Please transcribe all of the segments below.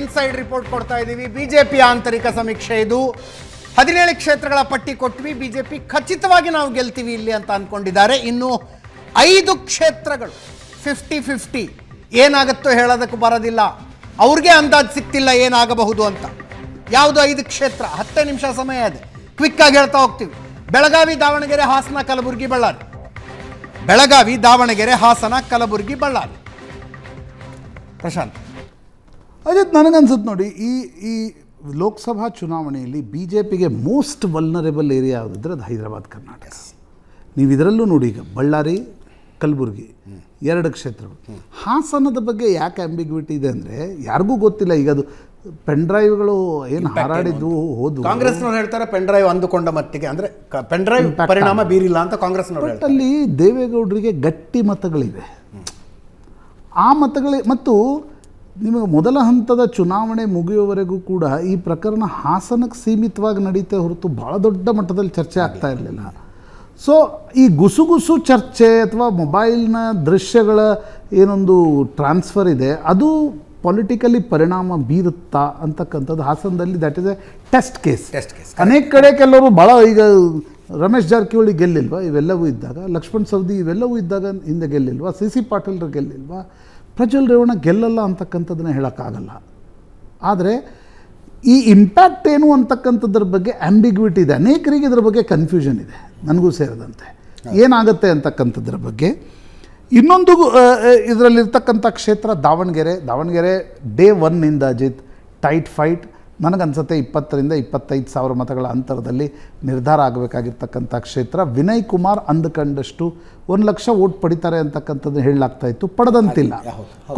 Inside report ಕೊಡ್ತಾ ಇದ್ದೀವಿ. BJP ಆಂತರಿಕ ಸಮೀಕ್ಷೆ ಇದು. ಹದಿನೇಳು ಕ್ಷೇತ್ರಗಳ ಪಟ್ಟಿ ಕೊಟ್ವಿ. ಬಿಜೆಪಿ ಖಚಿತವಾಗಿ ನಾವು ಗೆಲ್ತೀವಿ ಇಲ್ಲಿ ಅಂತ ಅಂದ್ಕೊಂಡಿದ್ದಾರೆ ಇನ್ನು ಐದು ಕ್ಷೇತ್ರಗಳು ಫಿಫ್ಟಿ ಫಿಫ್ಟಿ ಏನಾಗುತ್ತೋ ಹೇಳೋದಕ್ಕೆ ಬರೋದಿಲ್ಲ. ಅವ್ರಿಗೆ ಅಂದಾಜು ಸಿಗ್ತಿಲ್ಲ ಏನಾಗಬಹುದು ಅಂತ. ಯಾವುದು ಐದು ಕ್ಷೇತ್ರ? ಹತ್ತೇ ನಿಮಿಷ ಸಮಯ ಇದೆ. ಕ್ವಿಕ್ ಆಗಿ ಹೇಳ್ತಾ ಹೋಗ್ತೀವಿ. ಬೆಳಗಾವಿ, ದಾವಣಗೆರೆ, ಹಾಸನ, ಕಲಬುರಗಿ, ಬಳ್ಳಾರಿ. ಬೆಳಗಾವಿ, ದಾವಣಗೆರೆ, ಹಾಸನ, ಕಲಬುರಗಿ, ಬಳ್ಳಾರಿ. ಪ್ರಶಾಂತ್. ಅಜಿತ್ ನನಗನ್ಸುತ್ತೆ ನೋಡಿ ಈ ಈ ಲೋಕಸಭಾ ಚುನಾವಣೆಯಲ್ಲಿ ಬಿ ಜೆ ಪಿಗೆ ಮೋಸ್ಟ್ ವಲ್ನರೇಬಲ್ ಏರಿಯಾ ಯಾವುದಿದ್ರೆ ಅದು ಹೈದರಾಬಾದ್ ಕರ್ನಾಟಕ. ನೀವು ಇದರಲ್ಲೂ ನೋಡಿ ಈಗ ಬಳ್ಳಾರಿ ಕಲಬುರಗಿ ಎರಡು ಕ್ಷೇತ್ರಗಳು. ಹಾಸನದ ಬಗ್ಗೆ ಯಾಕೆ ಆಂಬಿಗ್ವಿಟಿ ಇದೆ ಅಂದರೆ ಯಾರಿಗೂ ಗೊತ್ತಿಲ್ಲ ಈಗ ಅದು ಪೆನ್ ಡ್ರೈವ್ಗಳು ಏನು ಹಾರಾಡಿದ್ದು ಹೋದ್ ಕಾಂಗ್ರೆಸ್ನವ್ರು ಹೇಳ್ತಾರೆ ಪೆನ್ ಡ್ರೈವ್ ಅಂದುಕೊಂಡ ಮಟ್ಟಿಗೆ ಅಂದರೆ ಪೆನ್ ಡ್ರೈವ್ ಪರಿಣಾಮ ಬೀರಿಲ್ಲ ಅಂತ ಕಾಂಗ್ರೆಸ್ನವರು ಬಟ್ ಅಲ್ಲಿ ದೇವೇಗೌಡರಿಗೆ ಗಟ್ಟಿ ಮತಗಳಿವೆ. ಆ ಮತಗಳೇ ಮತ್ತು ನಿಮಗೆ ಮೊದಲ ಹಂತದ ಚುನಾವಣೆ ಮುಗಿಯುವವರೆಗೂ ಕೂಡ ಈ ಪ್ರಕರಣ ಹಾಸನಕ್ಕೆ ಸೀಮಿತವಾಗಿ ನಡೀತೆ ಹೊರತು ಭಾಳ ದೊಡ್ಡ ಮಟ್ಟದಲ್ಲಿ ಚರ್ಚೆ ಆಗ್ತಾ ಇರಲಿಲ್ಲ. ಸೊ ಈ ಗುಸುಗುಸು ಚರ್ಚೆ ಅಥವಾ ಮೊಬೈಲ್ನ ದೃಶ್ಯಗಳ ಏನೊಂದು ಟ್ರಾನ್ಸ್ಫರ್ ಇದೆ ಅದು ಪೊಲಿಟಿಕಲಿ ಪರಿಣಾಮ ಬೀರುತ್ತಾ ಅಂತಕ್ಕಂಥದ್ದು ಹಾಸನದಲ್ಲಿ that is a test case test case ಅನೇಕ ಕಡೆ ಕೆಲವರು ಭಾಳ ಈಗ ರಮೇಶ್ ಜಾರಕಿಹೊಳಿ ಗೆಲ್ಲಿಲ್ವಾ? ಇವೆಲ್ಲವೂ ಇದ್ದಾಗ ಲಕ್ಷ್ಮಣ್ ಸವದಿ ಇವೆಲ್ಲವೂ ಇದ್ದಾಗ ಹಿಂದೆ ಗೆಲ್ಲಿಲ್ವಾ? ಸಿ ಸಿ ಪಾಟೀಲ್ರು ಗೆಲ್ಲಿಲ್ವಾ? ಪ್ರಜ್ವಲ್ ರೇವಣ್ಣ ಗೆಲ್ಲಲ್ಲ ಅಂತಕ್ಕಂಥದ್ದನ್ನ ಹೇಳೋಕ್ಕಾಗಲ್ಲ. ಆದರೆ ಈ ಇಂಪ್ಯಾಕ್ಟ್ ಏನು ಅಂತಕ್ಕಂಥದ್ರ ಬಗ್ಗೆ ಆಂಬಿಗ್ವಿಟಿ ಇದೆ. ಅನೇಕರಿಗೆ ಇದ್ರ ಬಗ್ಗೆ ಕನ್ಫ್ಯೂಷನ್ ಇದೆ. ನನಗೂ ಸೇರಿದಂತೆ. ಏನಾಗುತ್ತೆ ಅಂತಕ್ಕಂಥದ್ರ ಬಗ್ಗೆ? ಇನ್ನೊಂದು ಇದರಲ್ಲಿರ್ತಕ್ಕಂಥ ಕ್ಷೇತ್ರ ದಾವಣಗೆರೆ. ದಾವಣಗೆರೆ ಡೇ ಒನ್ನಿಂದ ಅಜಿತ್ ಟೈಟ್ ಫೈಟ್ ನನಗನ್ಸುತ್ತೆ ಇಪ್ಪತ್ತರಿಂದ ಇಪ್ಪತ್ತೈದು ಸಾವಿರ ಮತಗಳ ಅಂತರದಲ್ಲಿ ನಿರ್ಧಾರ ಆಗಬೇಕಾಗಿರ್ತಕ್ಕಂಥ ಕ್ಷೇತ್ರ. ವಿನಯ್ ಕುಮಾರ್ ಅಂದುಕೊಂಡಷ್ಟು ಒಂದು ಲಕ್ಷ ಓಟ್ ಪಡಿತಾರೆ ಅಂತಕ್ಕಂಥದ್ದು ಹೇಳಲಾಗ್ತಾ ಇತ್ತು. ಪಡೆದಂತಿಲ್ಲ.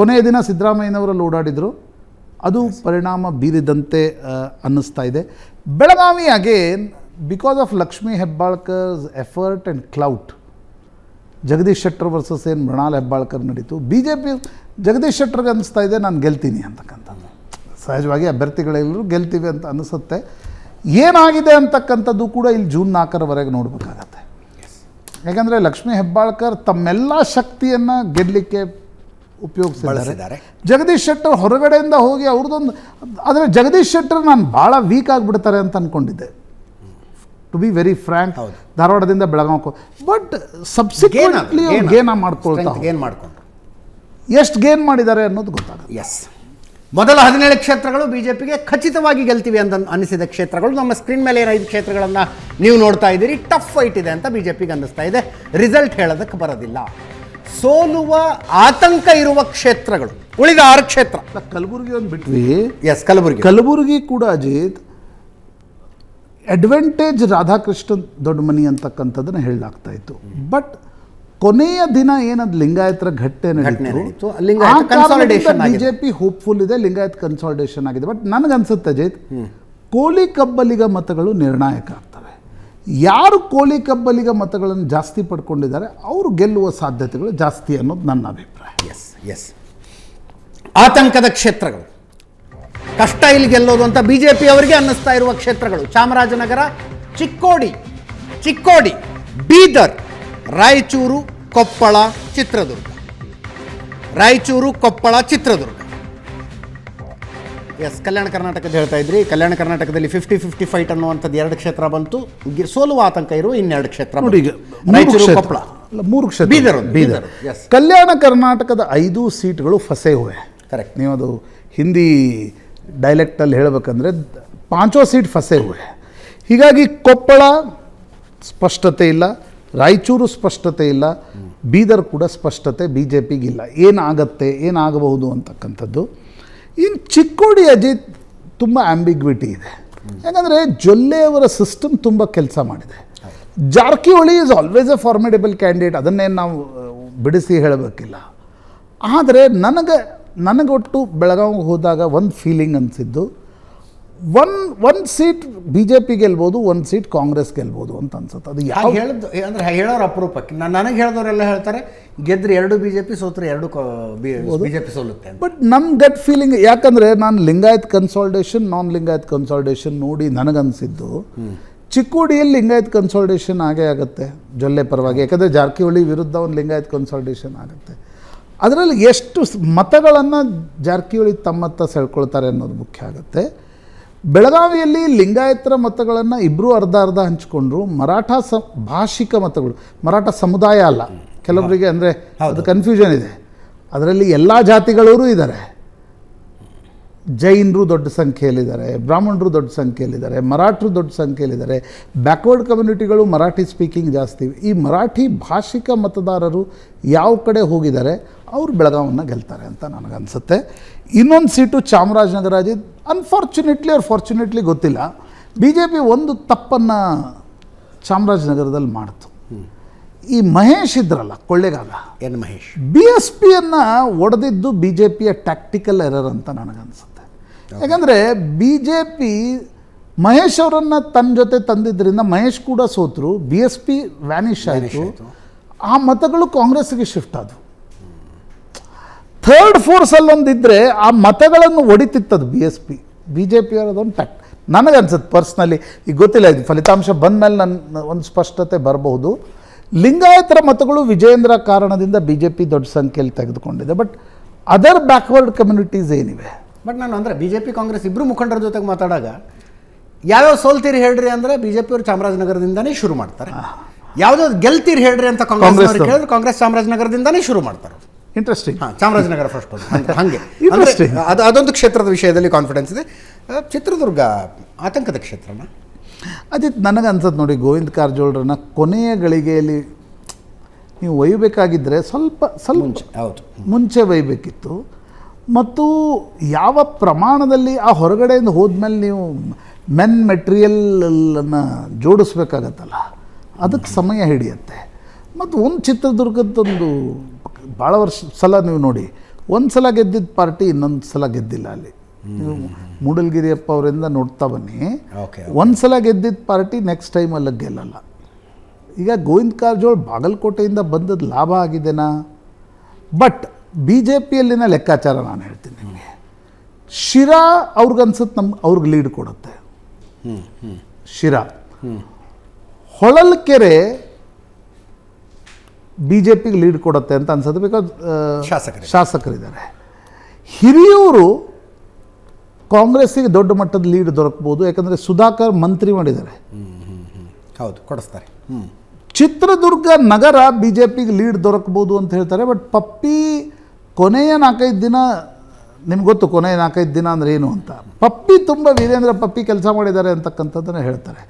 ಕೊನೆಯ ದಿನ ಸಿದ್ದರಾಮಯ್ಯನವರಲ್ಲಿ ಓಡಾಡಿದರು. ಅದು ಪರಿಣಾಮ ಬೀರಿದಂತೆ ಅನ್ನಿಸ್ತಾ ಇದೆ. Belagavi again because of Lakshmi Hebbalkar's effort and clout Jagadish Shettar versus ಏನು ಮೃಣಾಲ್ ಹೆಬ್ಬಾಳ್ಕರ್ ನಡೀತು. ಬಿ ಜೆ ಪಿ ಜಗದೀಶ್ ಶೆಟ್ಟರ್ಗೆ ಅನ್ನಿಸ್ತಾ ಇದೆ ನಾನು ಗೆಲ್ತೀನಿ ಅಂತಕ್ಕಂಥದ್ದು. ಸಹಜವಾಗಿ ಅಭ್ಯರ್ಥಿಗಳೆಲ್ಲರೂ ಗೆಲ್ತೀವಿ ಅಂತ ಅನಿಸುತ್ತೆ. ಏನಾಗಿದೆ ಅಂತಕ್ಕಂಥದ್ದು ಕೂಡ ಇಲ್ಲಿ ಜೂನ್ ನಾಲ್ಕರವರೆಗೆ ನೋಡಬೇಕಾಗತ್ತೆ. ಯಾಕಂದರೆ ಲಕ್ಷ್ಮೀ ಹೆಬ್ಬಾಳ್ಕರ್ ತಮ್ಮೆಲ್ಲ ಶಕ್ತಿಯನ್ನು ಗೆಲ್ಲಲಿಕ್ಕೆ ಉಪಯೋಗಿಸಿದ್ದಾರೆ. ಜಗದೀಶ್ ಶೆಟ್ಟರ್ ಹೊರಗಡೆಯಿಂದ ಹೋಗಿ ಅವ್ರದ್ದೊಂದು ಆದರೆ ಜಗದೀಶ್ ಶೆಟ್ಟರ್ ನಾನು ಭಾಳ ವೀಕ್ ಆಗಿಬಿಡ್ತಾರೆ ಅಂತ ಅಂದ್ಕೊಂಡಿದ್ದೆ ಟು ಬಿ ವೆರಿ ಫ್ರ್ಯಾಂಕ್. ಧಾರವಾಡದಿಂದ ಬೆಳಗಾವಿ ಬಟ್ ಸಬ್ಸಿಕ್ವೆಂಟ್ಲಿ ಗೇನ ಮಾಡ್ಕೊಳ್ತಾ ಗೇನ್ ಮಾಡ್ಕೊಂಡು. ಎಷ್ಟು ಗೇನ್ ಮಾಡಿದ್ದಾರೆ ಅನ್ನೋದು ಗೊತ್ತಾಗುತ್ತೆ ಎಸ್ ಮೊದಲ ಹದಿನೇಳು ಕ್ಷೇತ್ರಗಳು ಬಿಜೆಪಿಗೆ ಖಚಿತವಾಗಿ ಗೆಲ್ತೀವಿ ಅಂತ ಅನಿಸಿದ ಕ್ಷೇತ್ರಗಳು. ನಮ್ಮ ಸ್ಕ್ರೀನ್ ಮೇಲೆ ಏನು ಐದು ಕ್ಷೇತ್ರಗಳನ್ನು ನೀವು ನೋಡ್ತಾ ಇದ್ದೀರಿ. ಟಫ್ ಫೈಟ್ ಇದೆ ಅಂತ ಬಿಜೆಪಿಗೆ ಅನ್ನಿಸ್ತಾ ಇದೆ. ರಿಸಲ್ಟ್ ಹೇಳೋದಕ್ಕೆ ಬರೋದಿಲ್ಲ. ಸೋಲುವ ಆತಂಕ ಇರುವ ಕ್ಷೇತ್ರಗಳು. ಉಳಿದ ಆರು ಕ್ಷೇತ್ರ. ಕಲಬುರಗಿ ಒಂದು ಬಿಟ್ವಿ. ಎಸ್ ಕಲಬುರಗಿ. ಕಲಬುರಗಿ ಕೂಡ ಅಜಿತ್ ಅಡ್ವಾಂಟೇಜ್ ರಾಧಾಕೃಷ್ಣನ್ ದೊಡ್ಡ ಮನಿ ಅಂತಕ್ಕಂಥದ್ದನ್ನು ಹೇಳಲಾಗ್ತಾ ಇತ್ತು. ಬಟ್ ಕೊನೆಯ ದಿನ ಏನದು ಲಿಂಗಾಯತರ ಘಟ್ಟೆ ಘಟನೆ. ಬಿಜೆಪಿ ಹೋಪ್ಫುಲ್ ಇದೆ ಲಿಂಗಾಯತ್ ಕನ್ಸಾಲಿಡೇಷನ್ ಆಗಿದೆ. ಬಟ್ ನನಗನ್ಸುತ್ತೆ ಜೈತ್ ಕೋಲಿ ಕಬ್ಬಲಿಗ ಮತಗಳು ನಿರ್ಣಾಯಕ ಆಗ್ತವೆ. ಯಾರು ಕೋಲಿ ಕಬ್ಬಲಿಗ ಮತಗಳನ್ನು ಜಾಸ್ತಿ ಪಡ್ಕೊಂಡಿದ್ದಾರೆ ಅವರು ಗೆಲ್ಲುವ ಸಾಧ್ಯತೆಗಳು ಜಾಸ್ತಿ ಅನ್ನೋದು ನನ್ನ ಅಭಿಪ್ರಾಯ. ಎಸ್ ಎಸ್ ಆತಂಕದ ಕ್ಷೇತ್ರಗಳು. ಕಷ್ಟ ಇಲ್ಲಿ ಗೆಲ್ಲೋದು ಅಂತ ಬಿಜೆಪಿ ಅವರಿಗೆ ಅನ್ನಿಸ್ತಾ ಇರುವ ಕ್ಷೇತ್ರಗಳು. ಚಾಮರಾಜನಗರ ಚಿಕ್ಕೋಡಿ ಚಿಕ್ಕೋಡಿ ಬೀದರ್ ರಾಯಚೂರು ಕೊಪ್ಪಳ ಚಿತ್ರದುರ್ಗ. ರಾಯಚೂರು ಕೊಪ್ಪಳ ಚಿತ್ರದುರ್ಗ. ಎಸ್ ಕಲ್ಯಾಣ ಕರ್ನಾಟಕದ ಹೇಳ್ತಾ ಇದ್ರಿ. ಕಲ್ಯಾಣ ಕರ್ನಾಟಕದಲ್ಲಿ ಫಿಫ್ಟಿ ಫಿಫ್ಟಿ ಫೈಟ್ ಅನ್ನುವಂಥದ್ದು ಎರಡು ಕ್ಷೇತ್ರ ಬಂತು. ಸೋಲುವ ಆತಂಕ ಇರುವ ಇನ್ನೆರಡು ಕ್ಷೇತ್ರ ರಾಯಚೂರು ಕೊಪ್ಪಳ. ಮೂರು ಕ್ಷೇತ್ರ. ಬೀದರ್ ಬೀದರ್, ಕಲ್ಯಾಣ ಕರ್ನಾಟಕದ ಐದು ಸೀಟ್ಗಳು ಫಸೆ ಹೋವೆ. ಕರೆಕ್ಟ್ ನೀವು ಅದು ಹಿಂದಿ ಡೈಲೆಕ್ಟಲ್ಲಿ ಹೇಳಬೇಕಂದ್ರೆ ಪಾಂಚೋ ಸೀಟ್ ಫಸೆ ಹೋವೆ. ಹೀಗಾಗಿ ಕೊಪ್ಪಳ ಸ್ಪಷ್ಟತೆ ಇಲ್ಲ. ರಾಯಚೂರು ಸ್ಪಷ್ಟತೆ ಇಲ್ಲ, ಬೀದರ್ ಕೂಡ ಸ್ಪಷ್ಟತೆ ಬಿ ಜೆ ಪಿಗಿಲ್ಲ ಏನಾಗತ್ತೆ, ಏನಾಗಬಹುದು ಅಂತಕ್ಕಂಥದ್ದು. ಇನ್ನು ಚಿಕ್ಕೋಡಿ ಅಜಿತ್ ತುಂಬ ಆಂಬಿಗ್ವಿಟಿ ಇದೆ. ಯಾಕಂದರೆ ಜೊಲ್ಲೆಯವರ ಸಿಸ್ಟಮ್ ತುಂಬ ಕೆಲಸ ಮಾಡಿದೆ. Jarkiholi is always a formidable candidate ಅದನ್ನೇನು ನಾವು ಬಿಡಿಸಿ ಹೇಳಬೇಕಿಲ್ಲ. ಆದರೆ ನನಗೆ, ನನಗೊಟ್ಟು ಬೆಳಗಾವಿಗೆ ಹೋದಾಗ ಒಂದು ಫೀಲಿಂಗ್ ಅನಿಸಿದ್ದು one one seat B J P ಗೆಲ್ಬೋದು ಒಂದು ಸೀಟ್ ಕಾಂಗ್ರೆಸ್ ಗೆಲ್ಬೋದು ಅಂತ ಅನ್ಸುತ್ತೆ. ಅದು ಯಾವ ಹೇಳದ್ದು ಅಂದ್ರೆ ಹೇಳೋರು ಅಪರೂಪಕ್ಕೆ. ನಾನು ನನಗೆ ಹೇಳಿದವರೆಲ್ಲ ಹೇಳ್ತಾರೆ ಗೆದ್ರೆ ಎರಡು ಬಿಜೆಪಿ ಸೋತ್ರೆ ಎರಡು ಬಿಜೆಪಿ ಸೋಲುತ್ತೆ ಅಂತ. ಬಟ್ ನಮ್ ಗಟ್ ಫೀಲಿಂಗ್ ಯಾಕಂದರೆ ನಾನು Lingayat consultation non Lingayat consultation ನೋಡಿ ನನಗನ್ಸಿದ್ದು ಚಿಕ್ಕೋಡಿಯಲ್ಲಿ ಲಿಂಗಾಯತ್ ಕನ್ಸಾಲ್ಟೇಷನ್ ಆಗೇ ಆಗುತ್ತೆ ಜೊಲ್ಲೆ ಪರವಾಗಿ. ಯಾಕಂದರೆ ಜಾರಕಿಹೊಳಿ ವಿರುದ್ಧ ಒಂದು ಲಿಂಗಾಯತ್ ಕನ್ಸಾಲ್ಟೇಷನ್ ಆಗುತ್ತೆ. ಅದರಲ್ಲಿ ಎಷ್ಟು ಮತಗಳನ್ನು ಜಾರಕಿಹೊಳಿ ತಮ್ಮತ್ತ ಸೆಳ್ಕೊಳ್ತಾರೆ ಅನ್ನೋದು ಮುಖ್ಯ ಆಗುತ್ತೆ. ಬೆಳಗಾವಿಯಲ್ಲಿ ಲಿಂಗಾಯತರ ಮತಗಳನ್ನು ಇಬ್ಬರೂ ಅರ್ಧ ಅರ್ಧ ಹಂಚಿಕೊಂಡ್ರು ಮರಾಠ ಸ ಭಾಷಿಕ ಮತಗಳು ಮರಾಠ ಸಮುದಾಯ ಅಲ್ಲ. ಕೆಲವರಿಗೆ ಅಂದರೆ ಅದು ಕನ್ಫ್ಯೂಷನ್ ಇದೆ. ಅದರಲ್ಲಿ ಎಲ್ಲ ಜಾತಿಗಳವರು ಇದ್ದಾರೆ. ಜೈನರು ದೊಡ್ಡ ಸಂಖ್ಯೆಯಲ್ಲಿದ್ದಾರೆ ಬ್ರಾಹ್ಮಣರು ದೊಡ್ಡ ಸಂಖ್ಯೆಯಲ್ಲಿದ್ದಾರೆ ಮರಾಠರು ದೊಡ್ಡ ಸಂಖ್ಯೆಯಲ್ಲಿದ್ದಾರೆ ಬ್ಯಾಕ್ವರ್ಡ್ ಕಮ್ಯುನಿಟಿಗಳು ಮರಾಠಿ ಸ್ಪೀಕಿಂಗ್ ಜಾಸ್ತಿ. ಈ ಮರಾಠಿ ಭಾಷಿಕ ಮತದಾರರು ಯಾವ ಕಡೆ ಹೋಗಿದ್ದಾರೆ ಅವರು ಬೆಳಗಾವನ್ನು ಗೆಲ್ತಾರೆ ಅಂತ ನನಗನ್ಸುತ್ತೆ. ಇನ್ನೊಂದು ಸೀಟು ಚಾಮರಾಜನಗರ ಅನ್ಫಾರ್ಚುನೇಟ್ಲಿ ಅವ್ರು ಫಾರ್ಚುನೇಟ್ಲಿ ಗೊತ್ತಿಲ್ಲ. ಬಿ ಜೆ ಪಿ ಒಂದು ತಪ್ಪನ್ನು ಚಾಮರಾಜನಗರದಲ್ಲಿ ಮಾಡ್ತು. ಈ ಮಹೇಶ್ ಇದ್ರಲ್ಲ Kollegal. N Mahesh. B S ಪಿಯನ್ನು ಒಡೆದಿದ್ದು ಬಿ ಜೆ ಪಿಯ ಟ್ಯಾಕ್ಟಿಕಲ್ ಎರರ್ ಅಂತ ನನಗನ್ಸುತ್ತೆ. ಯಾಕಂದರೆ ಬಿ ಜೆ ಪಿ ಮಹೇಶ್ ಅವರನ್ನು ತನ್ನ ಜೊತೆ ತಂದಿದ್ದರಿಂದ ಮಹೇಶ್ ಕೂಡ ಸೋತರು ಬಿ ಎಸ್ ಪಿ ವ್ಯಾನಿಶ್ ಆಯಿತು. ಆ ಮತಗಳು ಕಾಂಗ್ರೆಸ್ಗೆ ಶಿಫ್ಟ್ ಆದವು. ಥರ್ಡ್ ಫೋರ್ಸಲ್ಲಿ ಒಂದಿದ್ದರೆ ಆ ಮತಗಳನ್ನು ಒಡಿತಿತ್ತದು B S P B J P ಅವರದೊಂದು tact ನನಗನ್ಸುತ್ತೆ ಪರ್ಸ್ನಲಿ ಈಗ ಗೊತ್ತಿಲ್ಲ ಇದು ಫಲಿತಾಂಶ ಬಂದ ಮೇಲೆ ನನ್ನ ಒಂದು ಸ್ಪಷ್ಟತೆ ಬರಬಹುದು. ಲಿಂಗಾಯತರ ಮತಗಳು ವಿಜಯೇಂದ್ರ ಕಾರಣದಿಂದ ಬಿ ಜೆ ಪಿ ದೊಡ್ಡ ಸಂಖ್ಯೆಯಲ್ಲಿ ತೆಗೆದುಕೊಂಡಿದೆ. ಬಟ್ ಅದರ್ ಬ್ಯಾಕ್ವರ್ಡ್ ಕಮ್ಯುನಿಟೀಸ್ ಏನಿವೆ? ಬಟ್ ನಾನು ಅಂದರೆ ಬಿ ಜೆ ಪಿ ಕಾಂಗ್ರೆಸ್ ಇಬ್ಬರು ಮುಖಂಡರ ಜೊತೆಗೆ ಮಾತಾಡಾಗ ಯಾವ್ಯಾವ ಸೋಲ್ತೀರಿ ಹೇಳ್ರಿ ಅಂದರೆ ಬಿ ಜೆ ಪಿಯವರು ಚಾಮರಾಜನಗರದಿಂದನೇ ಶುರು ಮಾಡ್ತಾರೆ. ಯಾವುದೋ ಗೆಲ್ತೀರಿ ಹೇಳ್ರಿ ಅಂತ ಕಾಂಗ್ರೆಸ್. ಕೇಳಿದ್ರೆ ಕಾಂಗ್ರೆಸ್ ಚಾಮರಾಜನಗರದಿಂದನೇ ಶುರು ಮಾಡ್ತಾರೆ. ಇಂಟ್ರೆಸ್ಟಿಂಗ್ ಹಾಂ ಚಾಮರಾಜನಗರ ಫಸ್ಟ್ ಹಾಗೆ ಇಂಟ್ರೆಸ್ಟಿಂಗ್ ಅದು ಅದೊಂದು ಕ್ಷೇತ್ರದ ವಿಷಯದಲ್ಲಿ ಕಾನ್ಫಿಡೆನ್ಸ್ ಇದೆ. ಚಿತ್ರದುರ್ಗ ಆತಂಕದ ಕ್ಷೇತ್ರನ? ಅದೇ ನನಗೆ ಅನ್ಸತ್ತೆ ನೋಡಿ ಗೋವಿಂದ ಕಾರಜೋಳರನ್ನ ಕೊನೆಯ ಗಳಿಗೆಯಲ್ಲಿ ನೀವು ಒಯ್ಯಬೇಕಾಗಿದ್ದರೆ ಸ್ವಲ್ಪ ಸ್ವಲ್ಪ ಮುಂಚೆ ಹೌದು. ಮುಂಚೆ ಒಯ್ಯಬೇಕಿತ್ತು. ಮತ್ತು ಯಾವ ಪ್ರಮಾಣದಲ್ಲಿ ಆ ಹೊರಗಡೆಯಿಂದ ಹೋದ್ಮೇಲೆ ನೀವು ಮೆನ್ ಮೆಟೀರಿಯಲನ್ನು ಜೋಡಿಸ್ಬೇಕಾಗತ್ತಲ್ಲ ಅದಕ್ಕೆ ಸಮಯ ಹಿಡಿಯುತ್ತೆ. ಮತ್ತು ಒಂದು ಚಿತ್ರದುರ್ಗದ್ದೊಂದು ಭಾಳ ವರ್ಷ ಸಲ ನೀವು ನೋಡಿ ಒಂದು ಸಲ ಗೆದ್ದಿದ್ದ ಪಾರ್ಟಿ ಇನ್ನೊಂದು ಸಲ ಗೆದ್ದಿಲ್ಲ ಅಲ್ಲಿ. ನೀವು ಮೂಡಲ್ಗಿರಿಯಪ್ಪ ಅವರಿಂದ ನೋಡ್ತಾ ಬನ್ನಿ ಓಕೆ ಒಂದು ಸಲ ಗೆದ್ದಿದ್ದ ಪಾರ್ಟಿ ನೆಕ್ಸ್ಟ್ ಟೈಮ್ ಅಲ್ಲಿ ಗೆಲ್ಲಲ್ಲ. ಈಗ ಗೋವಿಂದ ಕಾರಜೋಳ್ ಬಾಗಲಕೋಟೆಯಿಂದ ಬಂದದ್ದು ಲಾಭ ಆಗಿದೆನಾ? ಬಟ್ ಬಿ ಜೆ ಪಿಯಲ್ಲಿನ ಲೆಕ್ಕಾಚಾರ ನಾನು ಹೇಳ್ತೀನಿ ನಿಮಗೆ. ಶಿರಾ ಅವ್ರಿಗನ್ಸುತ್ತೆ ನಮ್ಗೆ ಅವ್ರಿಗೆ ಲೀಡ್ ಕೊಡುತ್ತೆ. ಶಿರಾ. ಹೊಳಲ್ಕೆರೆ ಬಿ ಜೆ ಪಿಗೆ ಲೀಡ್ ಕೊಡುತ್ತೆ ಅಂತ ಅನ್ಸುತ್ತೆ ಬಿಕಾಸ್ ಶಾಸಕರು. ಶಾಸಕರಿದ್ದಾರೆ. ಹಿರಿಯೂರು ಕಾಂಗ್ರೆಸ್ಸಿಗೆ ದೊಡ್ಡ ಮಟ್ಟದ ಲೀಡ್ ದೊರಕಬಹುದು ಯಾಕಂದರೆ ಸುಧಾಕರ್ ಮಂತ್ರಿ ಮಾಡಿದ್ದಾರೆ. ಹೌದು ಕೊಡಿಸ್ತಾರೆ. ಚಿತ್ರದುರ್ಗ ನಗರ ಬಿ ಜೆ ಪಿಗೆ ಲೀಡ್ ದೊರಕಬಹುದು ಅಂತ ಹೇಳ್ತಾರೆ ಬಟ್ ಪಪ್ಪಿ ಕೊನೆಯ ನಾಲ್ಕೈದು ದಿನ ನಿಮ್ಗೆ ಗೊತ್ತು ಕೊನೆಯ ನಾಲ್ಕೈದು ದಿನ ಅಂದರೆ ಏನು ಅಂತ. ಪಪ್ಪಿ ತುಂಬ ವೀರೇಂದ್ರ ಪಪ್ಪಿ ಕೆಲಸ ಮಾಡಿದ್ದಾರೆ ಅಂತಕ್ಕಂಥದ್ದನ್ನು ಹೇಳ್ತಾರೆ.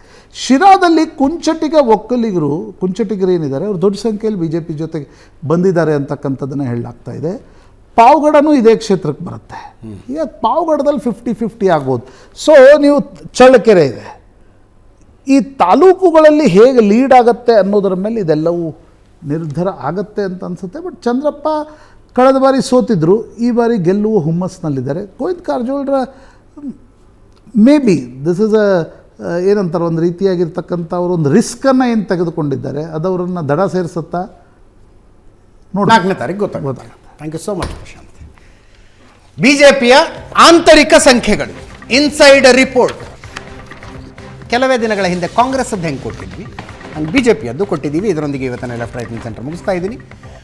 ಶಿರಾದಲ್ಲಿ ಕುಂಚಟಿಗ ಒಕ್ಕಲಿಗರು, ಕುಂಚಟಿಗರು ಏನಿದ್ದಾರೆ, ಅವರು ದೊಡ್ಡ ಸಂಖ್ಯೆಯಲ್ಲಿ ಬಿ ಜೆ ಪಿ ಜೊತೆಗೆ ಬಂದಿದ್ದಾರೆ ಅಂತಕ್ಕಂಥದ್ದನ್ನು ಹೇಳಲಾಗ್ತಾ ಇದೆ. ಪಾವಗಡನೂ ಇದೇ ಕ್ಷೇತ್ರಕ್ಕೆ ಬರುತ್ತೆ. ಈಗ ಪಾವಗಡದಲ್ಲಿ ಫಿಫ್ಟಿ ಫಿಫ್ಟಿ ಆಗ್ಬೋದು. ಸೊ ನೀವು ಚಳ್ಳಕೆರೆ ಇದೆ. ಈ ತಾಲೂಕುಗಳಲ್ಲಿ ಹೇಗೆ ಲೀಡ್ ಆಗುತ್ತೆ ಅನ್ನೋದರ ಮೇಲೆ ಇದೆಲ್ಲವೂ ನಿರ್ಧಾರ ಆಗತ್ತೆ ಅಂತ ಅನಿಸುತ್ತೆ. ಬಟ್ ಚಂದ್ರಪ್ಪ ಕಳೆದ ಬಾರಿ ಸೋತಿದ್ರು ಈ ಬಾರಿ ಗೆಲ್ಲುವ ಹುಮ್ಮಸ್ನಲ್ಲಿದ್ದಾರೆ. Govind ಕಾರಜೋಳರ may be this is a ಏನಂತಾರೆ ಒಂದು ರೀತಿಯಾಗಿರ್ತಕ್ಕಂಥ ಅವರೊಂದು ರಿಸ್ಕನ್ನು ಏನು ತೆಗೆದುಕೊಂಡಿದ್ದಾರೆ ಅದು ಅವರನ್ನು ದಡ ಸೇರಿಸುತ್ತಾ? ನೋಡಿ ನಾಲ್ಕನೇ ತಾರೀಕು ಗೊತ್ತಾಗುತ್ತೆ. Thank you so much Prashant. B J ಪಿಯ ಆಂತರಿಕ ಸಂಖ್ಯೆಗಳು ಇನ್ಸೈಡ್ ರಿಪೋರ್ಟ್ ಕೆಲವೇ ದಿನಗಳ ಹಿಂದೆ ಕಾಂಗ್ರೆಸ್ ಕಾಂಗ್ರೆಸ್ಸದ್ದು ಹೆಂಗೆ ಕೊಟ್ಟಿದ್ವಿ? ಹಂಗೆ ಬಿ ಜೆ ಪಿಯದ್ದು ಕೊಟ್ಟಿದ್ದೀವಿ ಇದರೊಂದಿಗೆ ಇವತ್ತಿನ ಲೆಫ್ಟ್ ರೈಟಿಂಗ್ ಸೆಂಟರ್ ಮುಗಿಸ್ತಾ ಇದ್ದೀನಿ.